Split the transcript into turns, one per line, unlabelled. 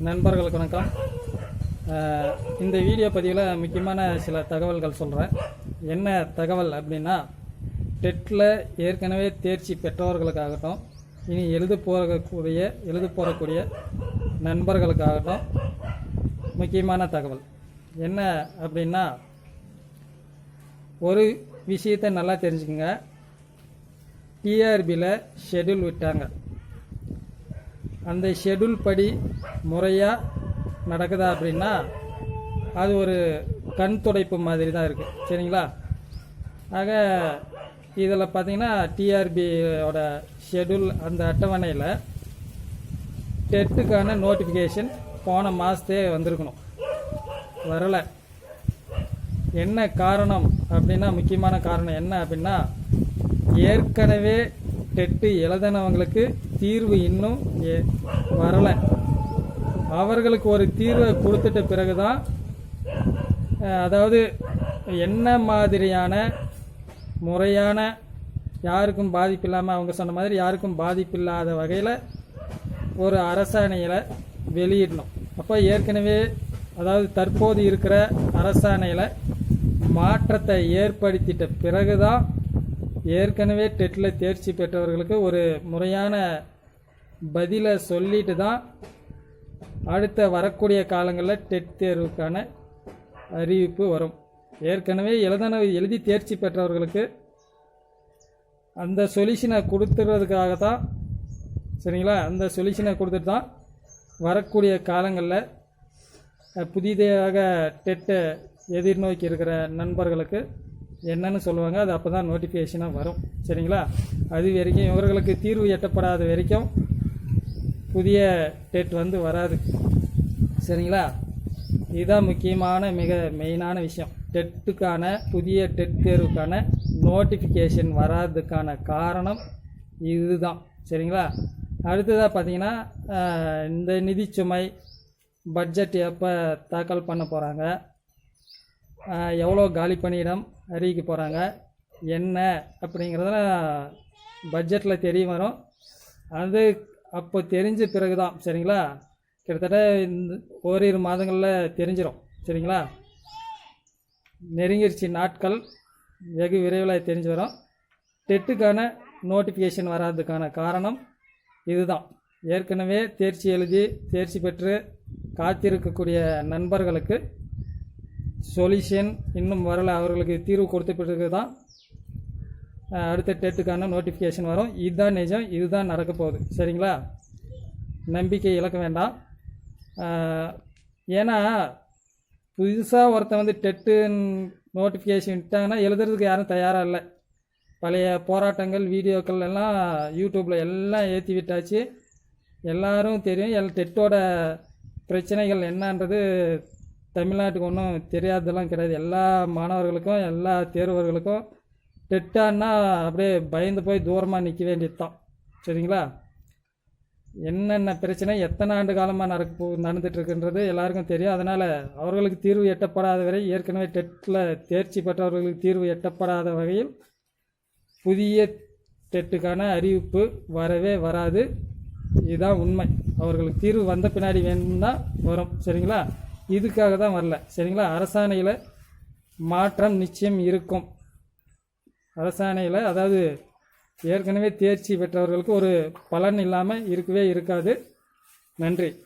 நண்பர்களுக்கு வணக்கம். இந்த வீடியோ பதிவில் முக்கியமான சில தகவல்கள் சொல்கிறேன் என்ன தகவல் அப்படின்னா டெட்டில் ஏற்கனவே தேர்ச்சி பெற்றவர்களுக்காகட்டும் இனி எழுத போகக்கூடிய எழுத போகக்கூடிய நண்பர்களுக்காகட்டும் முக்கியமான தகவல். என்ன அப்படின்னா ஒரு விஷயத்தை நல்லா தெரிஞ்சுக்கங்க. டிஆர்பியில் ஷெட்யூல் விட்டாங்க. அந்த ஷெட்யூல் படி முறையாக நடக்குதா அப்படின்னா அது ஒரு கண் துடைப்பு மாதிரி தான் இருக்குது சரிங்களா? ஆக இதில் பார்த்தீங்கன்னா டிஆர்பியோட ஷெட்யூல் அந்த அட்டவணையில் டெட்டுக்கான நோட்டிஃபிகேஷன் போன மாதத்தே வந்திருக்கணும். வரலை. என்ன காரணம் அப்படின்னா முக்கியமான காரணம் என்ன அப்படின்னா ஏற்கனவே டெட்டு எழுதினவங்களுக்கு தீர்வு இன்னும் ஏ- வரலை. அவர்களுக்கு ஒரு தீர்வை கொடுத்துட்ட பிறகு தான் அதாவது என்ன மாதிரியான முறையான யாருக்கும் பாதிப்பு இல்லாமல் அவங்க சொன்ன மாதிரி யாருக்கும் பாதிப்பு இல்லாத வகையில் ஒரு அரசாணையில் வெளியிடணும். அப்போ ஏற்கனவே அதாவது தற்போது இருக்கிற அரசாணையில் மாற்றத்தை ஏற்படுத்திட்ட பிறகு தான் ஏற்கனவே டெட்டில் தேர்ச்சி பெற்றவர்களுக்கு ஒரு முறையான பதிலை சொல்லிட்டு தான் அடுத்த வரக்கூடிய காலங்களில் டெட் தேர்வுக்கான அறிவிப்பு வரும். ஏற்கனவே எழுதன எழுதி தேர்ச்சி பெற்றவர்களுக்கு அந்த சொல்யூஷனை கொடுத்துறதுக்காக தான் சரிங்களா? அந்த சொல்யூஷனை கொடுத்துட்டு தான் வரக்கூடிய காலங்களில் புதிதாக டெட்டை எதிர்நோக்கி இருக்கிற நண்பர்களுக்கு என்னன்னு சொல்லுவாங்க அது அப்போ தான் நோட்டிஃபிகேஷனாக வரும். சரிங்களா? அது வரைக்கும் இவர்களுக்கு தீர்வு எட்டப்படாத வரைக்கும் புதிய டெட் வந்து வராது. சரிங்களா? இதுதான் முக்கியமான மிக மெயினான விஷயம். டெட்டுக்கான புதிய டெட் தேர்வுக்கான நோட்டிஃபிகேஷன் வராததுக்கான காரணம் இதுதான். சரிங்களா? அடுத்ததாக பார்த்தீங்கன்னா இந்த நிதி சுமை பட்ஜெட் எப்போ தாக்கல் பண்ண போகிறாங்க எவ்வளோ காலி பணியிடம் அறிவிக்க போகிறாங்க என்ன அப்படிங்கிறதெல்லாம் பட்ஜெட்டில் தெரிய வரும். அது அப்போ தெரிஞ்ச பிறகு தான் சரிங்களா? கிட்டத்தட்ட இந்த ஓரிரு மாதங்களில் தெரிஞ்சிடும் சரிங்களா? நெருங்கிருச்சு நாட்கள் வெகு விரைவில் தெரிஞ்சு வரும். டெட்டுக்கான நோட்டிஃபிகேஷன் வராததுக்கான காரணம் இதுதான். ஏற்கனவே தேர்ச்சி எழுதி தேர்ச்சி பெற்று காத்திருக்கக்கூடிய நண்பர்களுக்கு சொல்யூஷன் இன்னும் வரல. அவர்களுக்கு தீர்வு கொடுத்த பிறகு தான் அடுத்த டெட்டுக்கான நோட்டிஃபிகேஷன் வரும். இதுதான் நிஜம். இதுதான் நடக்க போகுது. சரிங்களா? நம்பிக்கை இழக்க வேண்டாம். ஏன்னா புதுசாக ஒருத்தன் வந்து டெட்டு நோட்டிஃபிகேஷன் விட்டாங்கன்னா எழுதுறதுக்கு யாரும் தயாராக இல்லை. பழைய போராட்டங்கள் வீடியோக்கள் எல்லாம் யூடியூப்பில் எல்லாம் ஏற்றி விட்டாச்சு. எல்லோரும் தெரியும். எல் டெட்டோட பிரச்சனைகள் என்னன்றது தமிழ்நாட்டுக்கு ஒன்றும் தெரியாததெல்லாம் கிடையாது. எல்லா மாணவர்களுக்கும் எல்லா தேர்வர்களுக்கும் டெட்டான்னா அப்படியே பயந்து போய் தூரமாக நிற்க வேண்டியது தான் சரிங்களா? என்னென்ன பிரச்சனை எத்தனை ஆண்டு காலமாக நடக்க போ நடந்துட்டுருக்குன்றது எல்லாருக்கும் தெரியும். அதனால் அவர்களுக்கு தீர்வு எட்டப்படாத வரை ஏற்கனவே டெட்டில் தேர்ச்சி பெற்றவர்களுக்கு தீர்வு எட்டப்படாத வகையில் புதிய டெட்டுக்கான அறிவிப்பு வரவே வராது. இதுதான் உண்மை. அவர்களுக்கு தீர்வு வந்த பின்னாடி வேணும்னா வரும். சரிங்களா? இதுக்காக தான் வரல. சரிங்களா? அரசாணையில் மாற்றம் நிச்சயம் இருக்கும். அரசாணையில் அதாவது ஏற்கனவே தேர்ச்சி பெற்றவர்களுக்கு ஒரு பலன் இல்லாமல் இருக்கவே இருக்காது. நன்றி.